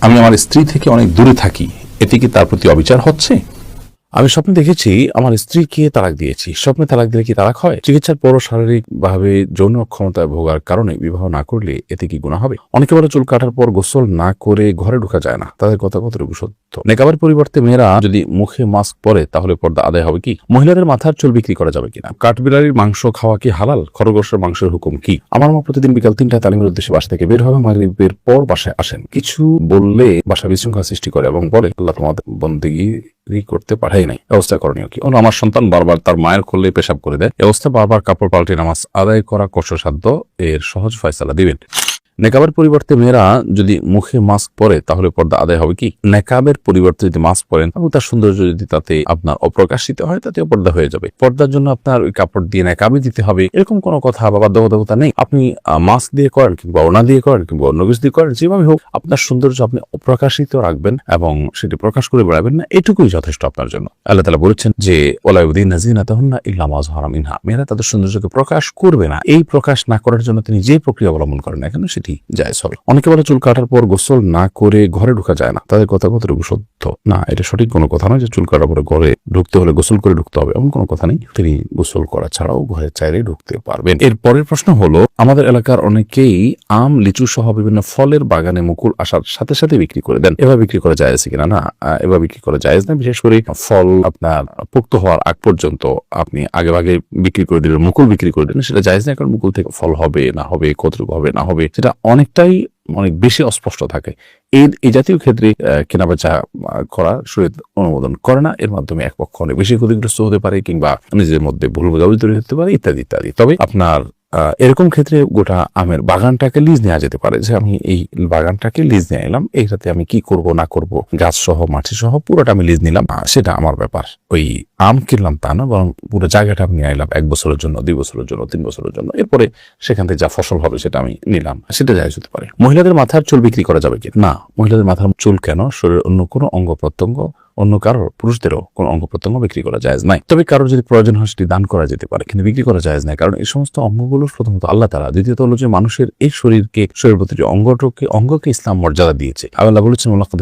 আমি আমার স্ত্রী থেকে অনেক দূরে থাকি। এতে কি তার প্রতি অবিচার হচ্ছে? আমি স্বপ্নে দেখেছি আমার স্ত্রীকে তালাক দিয়েছি। স্বপ্নে তালাক দিলে কি তালাক হয়? চিকিৎসার পর শারীরিক ভাবে যৌন অক্ষমতায় ভোগার কারণে বিবাহ না করলে এতে কি গুণা হবে? অনেকে বলে চুল কাটার পর গোসল না করে ঘরে ঢুকা যায় না। তাদের কথা কতটুকু সত্য? নেকাবের পরিবর্তে মেয়েরা যদি মুখে মাস্ক পরে, তাহলে পর্দা আদায় হবে কি? মহিলাদের মাথার চুল বিক্রি করা যাবে কিনা? কাঠবিড়ালির মাংস খাওয়া কি হালাল? খরগোশের মাংসের হুকুম কি? আমার মা প্রতিদিন বিকাল তিনটায় তালিমের উদ্দেশ্যে বাসা থেকে বের হবে মাগরিবের পর বাসায় আসেন। কিছু বললে বাসা বিশৃঙ্খলা সৃষ্টি করে এবং বলে, আল্লাহ তোমাদের বন্দিগি করতে পাঠাই নাই। ব্যবস্থা করণীয় কি? অন্য আমার সন্তান বারবার তার মায়ের কোলে পেশাব করে দেয়। অবস্থা বারবার কাপড় পাল্টে নামাজ আদায় করা কষ্টসাধ্য। এর সহজ ফয়সালা দিবেন। নেকাবের পরিবর্তে মেয়েরা যদি মুখে মাস্ক পরে, তাহলে পর্দা আদায় হবে কি? নেকাবের পরিবর্তে যদি মাস্ক পরেন এবং তার সৌন্দর্য যদি তাতে আপনার অপ্রকাশিত হয় তাতেও পর্দা হয়ে যাবে। পর্দার জন্য আপনার ওই কাপড় দিয়ে নেকাবি দিতে হবে। এরকম কোনো কথা বা বাধ্যবাধকতা নেই। আপনি মাস্ক দিয়ে করেন কিংবা ওনা দিয়ে করেন কিংবা অন্য কিছু দিয়ে করেন, যেভাবে হোক, আপনার সৌন্দর্য আপনি অপ্রকাশিত রাখবেন এবং সেটি প্রকাশ করে বেড়াবেন না। এটুকুই যথেষ্ট আপনার জন্য। আল্লাহ তালা বলেছেন যে ওলাউদ্দিন নাজিনা তখন না ইল্লামাজ হারাম ইনহা মেয়েরা তাদের সৌন্দর্যকে প্রকাশ করবে না। এই প্রকাশ না করার জন্য তিনি যে প্রক্রিয়া অবলম্বন করেন এখানে সেটি জায়জ হবে অনেকে বলে চুল কাটার পর গোসল না করে ঘরে ঢোকা যায় না। তাদের কথা কতটুকু সত্য না, এটা সঠিক কোনো কথা নয় যে চুল কাটার পরে ঘরে ঢুকতে হলে গোসল করে ঢুকতে হবে, এমন কোনো কথা নেই। তিনি গোসল করা ছাড়াও ঘরে চাইলে ঢুকতে পারবেন। এর পরের প্রশ্ন হলো, আমাদের এলাকার অনেকেই আম, লিচু সহ বিভিন্ন ফলের বাগানে মুকুল আসার সাথে সাথে বিক্রি করে দেন। এবার বিক্রি করা যায় কিনা? না এভাবে বিক্রি করা যায় না। বিশেষ করে ফল আপনার পোক্ত হওয়ার আগ পর্যন্ত আপনি আগে ভাগে বিক্রি করে দিলেন, মুকুল বিক্রি করে দিলেন, সেটা যায় না। কারণ মুকুল থেকে ফল হবে, না হবে, কতটুকু হবে, না হবে, সেটা অনেকটাই অনেক বেশি অস্পষ্ট থাকে। এই এই জাতীয় ক্ষেত্রে কেনাবেচা করা শরীর অনুমোদন করে না। এর মাধ্যমে এক পক্ষ অনেক বেশি ক্ষতিগ্রস্ত হতে পারে কিংবা নিজের মধ্যে ভুল বোঝাবুঝি তৈরি হতে পারে, ইত্যাদি ইত্যাদি। তবে আপনার এরকম ক্ষেত্রে গোটা আমের বাগানটাকে লিজ নেওয়া যেতে পারে। যে আমি এই বাগানটাকে লিজ নিয়ে এলাম এইটাতে আমি কি করব, না করব গাছ সহ মাটি সহ পুরোটা আমি লিজ নিলাম। সেটা আমার ব্যাপার। ওই আম কিনলাম তা না, বরং পুরো জায়গাটা আমি নিয়ে এলাম, এক বছরের জন্য, দুই বছরের জন্য, তিন বছরের জন্য। এরপরে সেখান থেকে যা ফসল হবে সেটা আমি নিলাম, সেটা যায় হতে পারে। মহিলাদের মাথার চুল বিক্রি করা যাবে কি? না, মহিলাদের মাথার চুল কেন? শরীরের অন্য কোনো অঙ্গ প্রত্যঙ্গ অন্য কারোর পুরুষদেরও কোনো অঙ্গ প্রত্যঙ্গ বিক্রি করা যায় নাই। তবে কারোর যদি প্রয়োজন হয় সেটি দান করা যেতে পারে, কিন্তু বিক্রি করা যায় নাই, কারণ এই সমস্ত অঙ্গগুলো প্রথমত আল্লাহ তারা দ্বিতীয়ত হলো যে মানুষের এই শরীরকে শরীর প্রতিটি অঙ্গটকে, অঙ্গকে ইসলাম মর্যাদা দিয়েছে। আল্লাহ বলেছেন মোলাকাদ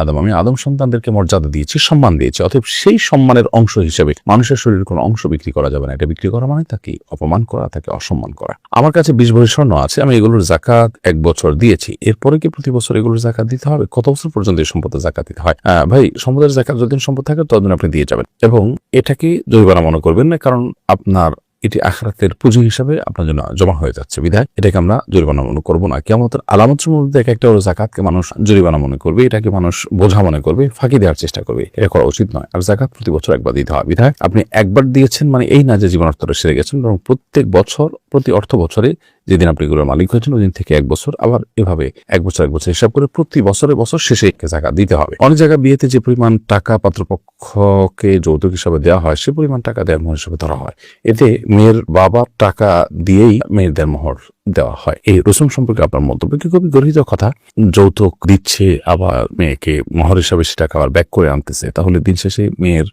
আদম আমি আদম সন্তানদেরকে মর্যাদা দিয়েছি, সম্মান দিয়েছি, অতএব সেই সম্মানের অংশ হিসেবে মানুষের শরীরের কোনো অংশ বিক্রি করা যাবে না। এটা বিক্রি করা মানে তাকে অপমান করা, তাকে অসম্মান করা। আমার কাছে বিশ ভরি স্বর্ণ আছে, আমি এগুলোর জাকাত এক বছর দিয়েছি। এরপরে কি প্রতি বছর এগুলোর জাকাত দিতে হবে? কত বছর পর্যন্ত এই সম্পদের জাকাত দিতে হয়? ভাই সম্পদের জাকাত যতদিন সম্পদ থাকে, ততদিন আপনি দিয়ে যাবেন। এবং এটাকে জরিমানা মনে করবেন না, কারণ আপনার এটি আখরাতের পুঁজি হিসাবে আপনার জন্য জমা হয়ে যাচ্ছে বিধায়। এটাকে আমরা জরিমানা মনে করব না। কেমন আলামতের মধ্যে এক একটা হলো জাকাতকে মানুষ জরিমানা মনে করবে, এটাকে মানুষ বোঝা মনে করবে, ফাঁকি দেওয়ার চেষ্টা করবে। এটা করা উচিত নয়। আর জাকাত প্রতি বছর একবার দিতে হয়। বিধায় আপনি একবার দিয়েছেন মানে এই না যে জীবন অর্থটা সেরে গেছেন, বরং প্রত্যেক বছর, প্রতি অর্থ বছরে যেদিন আপনি এগুলোর মালিক হয়েছেন ওই দিন থেকে এক বছর আবার এভাবে এক বছর এক বছর হিসাব করে প্রতি বছরে বছর শেষে জায়গা দিতে হবে। অনেক জায়গায় বিয়েতে যে পরিমাণ টাকা পাত্রপক্ষকে যৌতুক হিসাবে দেওয়া হয়, সে পরিমাণ টাকা দেওয়ার মোহর হিসাবে ধরা হয়। এতে মেয়ের বাবার টাকা দিয়েই মেয়েদের মোহর দেওয়া হয়। এই রসুম সম্পর্কে আপনার মন্তব্য কি? খুবই গর্হিত কথা। যৌতুক দিচ্ছে, আবার মেয়েকে মোহর হিসাবে সে টাকা আবার ব্যাক করে আনতেছে। তাহলে দিন শেষে মেয়ের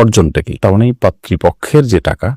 অর্জনটা কি? তার মানে এই পাত্রীপক্ষের যে টাকা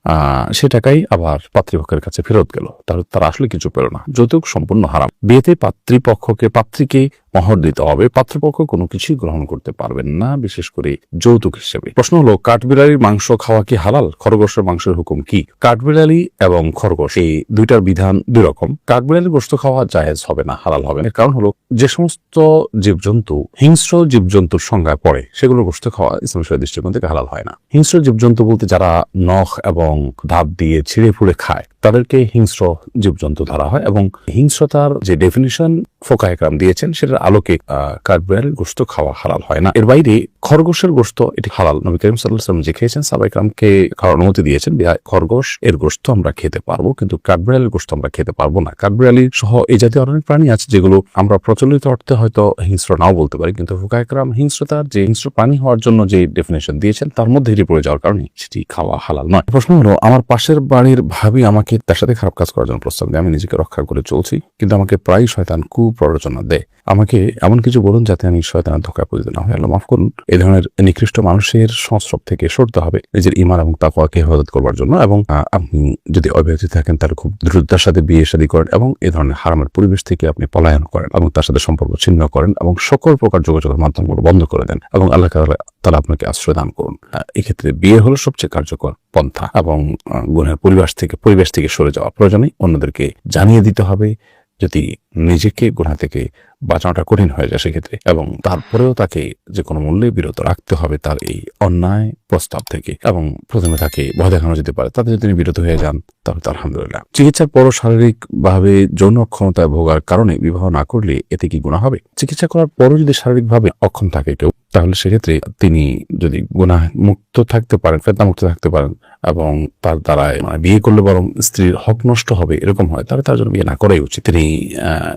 সে টাকাই আবার পাতৃপক্ষের কাছে ফেরত গেল। তাহলে তারা আসলে কিছু পেল না যৌতুক সম্পূর্ণ হারাম। বিয়েতে পাতৃপক্ষকে, পাত্রীকে মহর দিতে হবে, পাত্রপক্ষ কোনো কিছুই গ্রহণ করতে পারবেন না, বিশেষ করে যৌতুক হিসেবে। প্রশ্ন হলো, কাঠবিড়ালির মাংস খাওয়া কি হালাল? খরগোশের মাংসের হুকুম কি? কাঠবিড়ালি এবং খরগোশ, এই দুইটার বিধান দুই রকম কাঠবিড়ালির গোস্ত খাওয়া জায়েজ হবে না, হালাল হবে না। কারণ হলো, যে সমস্ত জীবজন্তু, হিংস্র জীবজন্তুর সংজ্ঞায় পড়ে, সেগুলোর গোস্ত খাওয়া ইসলাম শরীর দৃষ্টিকোণ থেকে হালাল হয় না। হিংস্র জীবজন্তু বলতে যারা নখ এবং ধাপ দিয়ে ছিঁড়ে ফুড়ে খায়, তাদেরকে হিংস্র জীবজন্তু ধরা হয় এবং হিংস্রতার যে ডেফিনিশন ফোকা একরাম দিয়েছেন, সেটার আলোকে আহ, কাঠবিড়ালির গোস্ত খাওয়া হালাল হয় না। এর বাইরে খরগোশের গোস্ত এটি হালাল। নবী করিম সাল্লাম যে খেয়েছেন সাবাইকরামকে খাওয়ার অনুমতি দিয়েছেন খরগোশ এর গোস্ত আমরা খেতে পারব কিন্তু কাঠবিড়ালির গোস্ত আমরা খেতে পারব না। কাঠবিড়ালি সহ এই জাতীয় অনেক প্রাণী আছে যেগুলো আমরা প্রচলিত অর্থে হয়তো হিংস্র নাও বলতে পারি কিন্তু ফোকা হিংস্রতার যে হিংস্র প্রাণী হওয়ার জন্য যে ডেফিনেশন দিয়েছেন তার মধ্যে এটি পড়ে যাওয়ার কারণে সেটি খাওয়া হালাল নয়। প্রশ্ন হলো আমার পাশের বাড়ির ভাবি আমাকে তার সাথে খারাপ কাজ করার জন্য প্রস্তাব দেয় আমি নিজেকে রক্ষা করে চলছি কিন্তু আমাকে প্রায় শয়তান কুপ্ররোচনা দেয়। আমাকে এমন কিছু বলুন যাতে আমি শয়তানের ধোকা পতিত না হয় আল্লাহ মাফ করুন। এই ধরনের নিকৃষ্ট মানুষের সংস্রব থেকে সরতে হবে। নিজের ইমান এবং তাকওয়াকে হেফাজত করবার জন্য এবং আপনি যদি অব্যাহতি থাকেন তাহলে খুব দ্রুততার সাথে বিয়ে শাদী করেন এবং এই ধরনের হারামের পরিবেশ থেকে আপনি পলায়ন করেন এবং তার সাথে সম্পর্ক ছিন্ন করেন এবং সকল প্রকার যোগাযোগের মাধ্যমগুলো বন্ধ করে দেন এবং আল্লাহ তাআলা আপনাকে আশ্রয় দান করুন। এক্ষেত্রে বিয়ে হলো সবচেয়ে কার্যকর পন্থা এবং গুণের পরিবেশ থেকে পরিবেশ থেকে সরে যাওয়া প্রয়োজনে অন্যদেরকে জানিয়ে দিতে হবে। যদি নিজেকে গুণা থেকে বাঁচানোটা কঠিন হয়ে যায় সেক্ষেত্রে। এবং তারপরেও তাকে যে কোনো মূল্যে বিরত রাখতে হবে তার এই অন্যায় প্রস্তাব থেকে। এবং প্রথমে তাকে ভয় দেখানো যেতে পারে। তাতে যদি তিনি বিরত হয়ে যান, তাহলে আলহামদুলিল্লাহ। চিকিৎসার পর শারীরিক ভাবে যৌন অক্ষমতায় ভোগার কারণে বিবাহ না করলে এতে কি গুণা হবে? চিকিৎসা করার পরও যদি শারীরিকভাবে অক্ষম থাকে কেউ তাহলে সেক্ষেত্রে তিনি যদি গুণা মুক্ত থাকতে পারেন ফেতনা মুক্ত থাকতে পারেন এবং তার দ্বারায় মানে বিয়ে করলে বরং স্ত্রীর হক নষ্ট হবে এরকম হয়, তাহলে তার জন্য বিয়ে না করাই উচিত। তিনি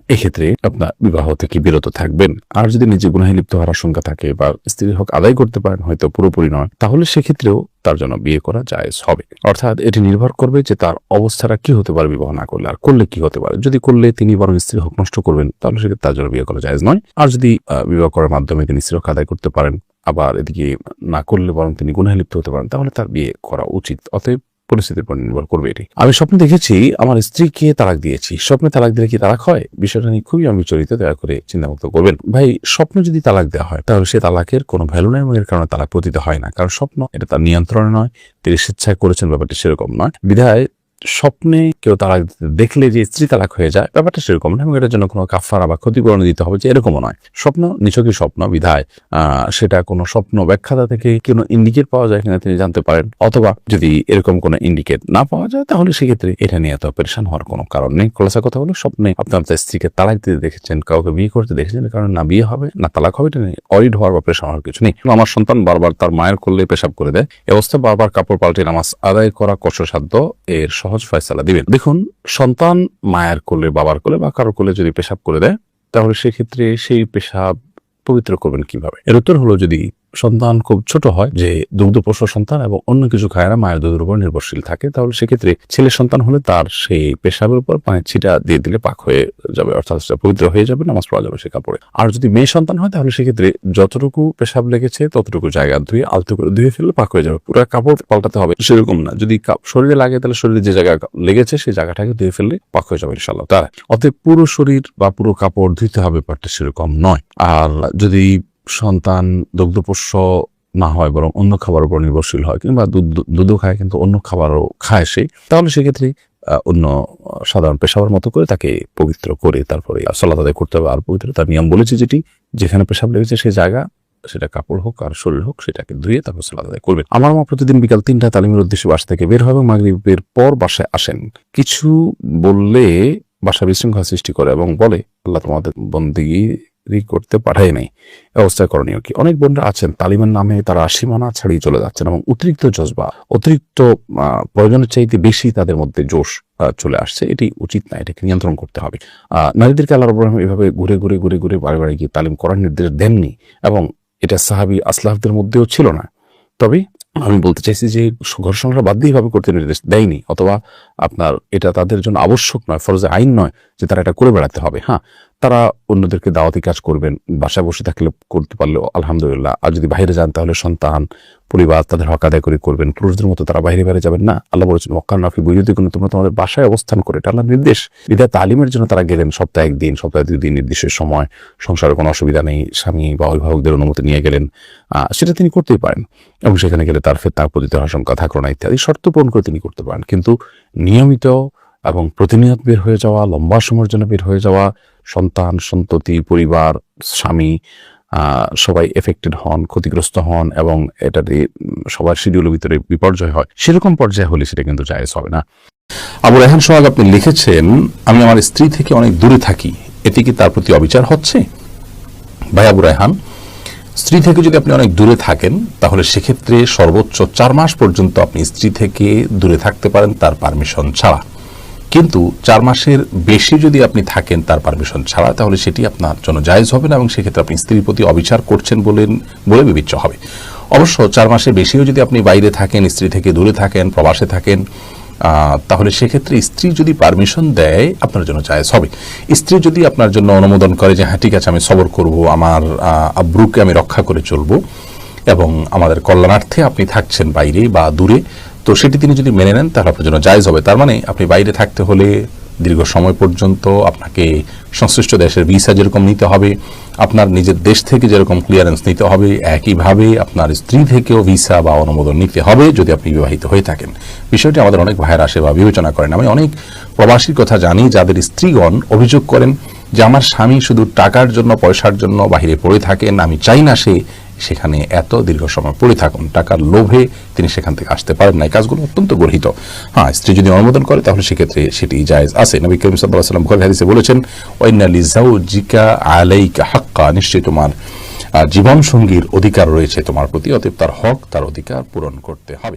এক্ষেত্রে আপনার বিবাহ থেকে বিরত থাকবেন। আর যদি নিজে গুনাহে লিপ্ত হওয়ার আশঙ্কা থাকে বা স্ত্রীর হক আদায় করতে পারেন, হয়তো পুরোপুরি নয়, তাহলে সেক্ষেত্রেও তার জন্য বিয়ে করা জায়েজ হবে। অর্থাৎ এটি নির্ভর করবে যে তার অবস্থাটা কি হতে পারে বিবাহ না করলে, আর করলে কি হতে পারে। যদি করলে তিনি বরং স্ত্রীর হোক নষ্ট করবেন, তাহলে সেক্ষেত্রে তার জন্য বিয়ে করা জায়েজ নয়। আর যদি বিবাহ করার মাধ্যমে তিনি স্ত্রীর হক আদায় করতে পারেন, আবার এদিকে না করলে বরং তিনি গুনাহে লিপ্ত হতে পারেন, তাহলে তার বিয়ে করা উচিত। অতএব পরিস্থিতির উপর নির্ভর করবে এটি। আমি স্বপ্নে দেখেছি, আমার স্ত্রীকে তালাক দিয়েছি। স্বপ্নে তালাক দিলে কি তালাক হয়? বিষয়টা নিয়ে খুবই আমি চরিত দয়া করে চিন্তামুক্ত করবেন। ভাই, স্বপ্ন যদি তালাক দেওয়া হয়, তাহলে সে তালাকের কোনো ভ্যালু নেই এবং এর কারণে তালাক পতিত হয় না। কারণ স্বপ্ন এটা তার নিয়ন্ত্রণে নয়, তিনি স্বেচ্ছায় করেছেন ব্যাপারটি সেরকম নয়। বিধায় স্বপ্নে কেউ দিতে দেখলে যে স্ত্রী তালাক হয়ে যায়, ব্যাপারটা সেরকম না, এবং এটার জন্য কোনো কাফারা বা ক্ষতিপূরণ দিতে হবে যে এরকমও নয়। স্বপ্ন নিছকই স্বপ্ন বিধায় সেটা কোনো স্বপ্ন ব্যাখ্যাতা থেকে কোনো ইন্ডিকেট পাওয়া যায় কিনা তিনি জানতে পারেন, অথবা যদি এরকম কোনো ইন্ডিকেট না পাওয়া যায়, তাহলে সেক্ষেত্রে এটা নিয়ে এত পরেশান হওয়ার কোনো কারণ নেই। খোলাসা কথা হলো, স্বপ্নে আপনি আপনার স্ত্রীকে তালাক দিতে দেখেছেন, কাউকে বিয়ে করতে দেখেছেন কারণ না বিয়ে হবে, না তালাক হবে, এটা নিয়ে অরিড হওয়ার বা প্রেশান হওয়ার কিছু নেই। আমার সন্তান বারবার তার মায়ের করলে পেশাব করে দেয়। এ অবস্থা বারবার কাপড় পাল্টে নামাজ আদায় করা কষ্টসাধ্য, এর সহজ ফয়সালা দিবেন। দেখুন, সন্তান মায়ের কোলে, বাবার কোলে বা কারও কোলে যদি পেশাব করে দেয়, তাহলে সেক্ষেত্রে সেই পেশাব পবিত্র করবেন কীভাবে? এর উত্তর হলো যদি সন্তান খুব ছোট হয়, যে দুগ্ধপোষ্য সন্তান এবং অন্য কিছু খায় না, মায়ের দুধের উপর নির্ভরশীল থাকে, তাহলে সেক্ষেত্রে ছেলে সন্তান হলে তার সেই পেশাবের উপর পানির ছিটা দিয়ে দিলে পাক হয়ে যাবে, অর্থাৎ সেটা পবিত্র হয়ে যাবে, নামাজ পড়া যাবে সে কাপড়ে। আর যদি মেয়ে সন্তান হয়, তাহলে সেক্ষেত্রে যতটুকু পেশাব লেগেছে, ততটুকু জায়গা ধুয়ে, আলতো করে ধুয়ে ফেললে পাক হয়ে যাবে, পুরো কাপড় পাল্টাতে হবে, সেরকম না। যদি শরীরে লাগে, তাহলে শরীরে যে জায়গা লেগেছে, সেই জায়গাটাকে ধুয়ে ফেললে পাক হয়ে যাবে ইনশাল্লাহ তার। অতএব পুরো শরীর বা পুরো কাপড় ধুইতে হবে ব্যাপারটা সেরকম নয়। আর যদি সন্তান দুগ্ধপোষ্য না হয়, বরং অন্য খাবারের উপর নির্ভরশীল হয়, কিংবা দুধ, দুধও খায়, কিন্তু অন্য খাবারও খায় সে, তাহলে সেক্ষেত্রে অন্য সাধারণ পেশাবার মতো করে তাকে পবিত্র করে তারপরে সালাদ আদায় করতে হবে। আর পবিত্র, তার নিয়ম বলেছে যেটি, যেখানে পেশাব লেগেছে সেই জায়গা, সেটা কাপড় হোক আর শরীর হোক, সেটাকে ধুয়ে তারপর সালাদ আদায় করবেন। আমার মা প্রতিদিন বিকাল তিনটা তালিমের উদ্দেশ্যে বাসা থেকে বের হয় এবং মাগরিবের পর বাসায় আসেন। কিছু বললে বাসা বিশৃঙ্খলা সৃষ্টি করে এবং বলে, আল্লাহ তোমাদের বন্দিগি করতে পাঠায় নাই। এ অবস্থায় করণীয় কি? অনেক বোনরা আছেন, তালিমের নামে তারা সীমানা ছাড়িয়ে চলে যাচ্ছেন এবং অতিরিক্ত জজবা, অতিরিক্ত প্রয়োজনের চাইতে বেশি তাদের মধ্যে জোশ চলে আসছে। এটি উচিত না, এটাকে নিয়ন্ত্রণ করতে হবে। নারীদেরকে আল্লাহ এভাবে ঘুরে ঘুরে ঘুরে ঘুরে বারে বারে গিয়ে তালিম করার নির্দেশ দেননি এবং এটা সাহাবি আসলাহদের মধ্যেও ছিল না। তবে আমি বলতে চাইছি যে ঘর বাদ দিয়ে করতে নির্দেশ দেয়নি, অথবা আপনার এটা তাদের জন্য আবশ্যক নয়, ফরজে আইন নয় যে তারা এটা করে বেড়াতে হবে। হ্যাঁ তারা অন্যদেরকে দাওয়াতি কাজ করবেন, বাসায় বসে থাকলে করতে পারলে আলহামদুলিল্লাহ। আর যদি বাইরে যান তাহলে সন্তান, পরিবার তাদের হক আদায় করে করবেন। পুরুষদের মতো তারা বাইরে বাইরে যাবেন না। আল্লাহ বলেছেন মক্কার নাফি বৈদ্যুতি কোনো তোমরা তোমাদের বাসায় অবস্থান করে। এটা আল্লাহ নির্দেশ। বিদায় তালিমের জন্য তারা গেলেন সপ্তাহে একদিন, সপ্তাহে দুই দিন নির্দিষ্ট সময়। সংসারে কোনো অসুবিধা নেই। স্বামী বা অভিভাবকদের অনুমতি নিয়ে গেলেন। সেটা তিনি করতেই পারেন। এবং সেখানে গেলে তার ফের তার প্রতি আশঙ্কা থাকল না ইত্যাদি শর্ত পূরণ করে তিনি করতে পারেন। কিন্তু নিয়মিত এবং প্রতিনিয়ত বের হয়ে যাওয়া, লম্বা সময়ের জন্য বের হয়ে যাওয়া সন্তান, সন্ততি, পরিবার, স্বামী সবাই এফেক্টেড হন, ক্ষতিগ্রস্ত হন এবং এটা দিয়ে সবার শিডিউলের ভিতরে বিপর্যয় হয়। সেরকম পর্যায়ে হলে সেটা কিন্তু জায়েজ হবে না। আবু রেহান সোহাগ আপনি লিখেছেন, আমি আমার স্ত্রী থেকে অনেক দূরে থাকি। এতে কি তার প্রতি অবিচার হচ্ছে? ভাই আবু রেহান স্ত্রী থেকে যদি আপনি অনেক দূরে থাকেন, তাহলে সেক্ষেত্রে সর্বোচ্চ চার মাস পর্যন্ত আপনি স্ত্রী থেকে দূরে থাকতে পারেন, তার পারমিশন ছাড়া। কিন্তু চার মাসের বেশি যদি আপনি থাকেন তার পারমিশন ছাড়া, তাহলে সেটি আপনার জন্য জায়েজ হবে না এবং সেক্ষেত্রে আপনি স্ত্রীর প্রতি অবিচার করছেন বলেন, বলে বিবেচ্য হবে। অবশ্য চার মাসের বেশিও যদি আপনি বাইরে থাকেন, স্ত্রী থেকে দূরে থাকেন, প্রবাসে থাকেন তাহলে সেক্ষেত্রে স্ত্রী যদি পারমিশন দেয়, আপনার জন্য জায়েজ হবে। স্ত্রী যদি আপনার জন্য অনুমোদন করে যে হ্যাঁ ঠিক আছে, আমি সবর করব, আমার আব্রুকে আমি রক্ষা করে চলবো এবং আমাদের কল্যাণার্থে আপনি থাকছেন বাইরে বা দূরে তো সেটি তিনি যদি মেনে নেন, তাহলে আপনার জন্য জায়েজ হবে। তার মানে আপনি বাইরে থাকতে হলে দীর্ঘ সময় পর্যন্ত আপনাকে সংশ্লিষ্ট দেশের ভিসা যেরকম নিতে হবে, আপনার নিজের দেশ থেকে যেরকম ক্লিয়ারেন্স নিতে হবে, একইভাবে আপনার স্ত্রী থেকেও ভিসা বা অনুমোদন নিতে হবে যদি আপনি বিবাহিত হয়ে থাকেন। বিষয়টি আমাদের অনেক ভাইয়ের আসে বা বিবেচনা করেন। আমি অনেক প্রবাসীর কথা জানি, যাদের স্ত্রীগণ অভিযোগ করেন যে, আমার স্বামী শুধু টাকার জন্য, পয়সার জন্য বাহিরে পড়ে থাকেন, আমি চাই না সে সেখানে এত দীর্ঘ সময় পড়ে থাকুন। টাকার লোভে তিনি সেখান থেকে আসতে পারেন না। এই কাজগুলো অত্যন্ত গর্হিত। হ্যাঁ স্ত্রী যদি অনুমোদন করে, তাহলে সেক্ষেত্রে সেটি জায়েজ আছে। নবী করিম সাল্লাহ সাল্লাম হাদিসে বলেছেন ওয়াইনা লিজাউজিকা আলাইকা হাক্কা নিশ্চয়ই তোমার জীবন সঙ্গীর অধিকার রয়েছে। তোমার প্রতি অতএব তার হক, তার অধিকার পূরণ করতে হবে।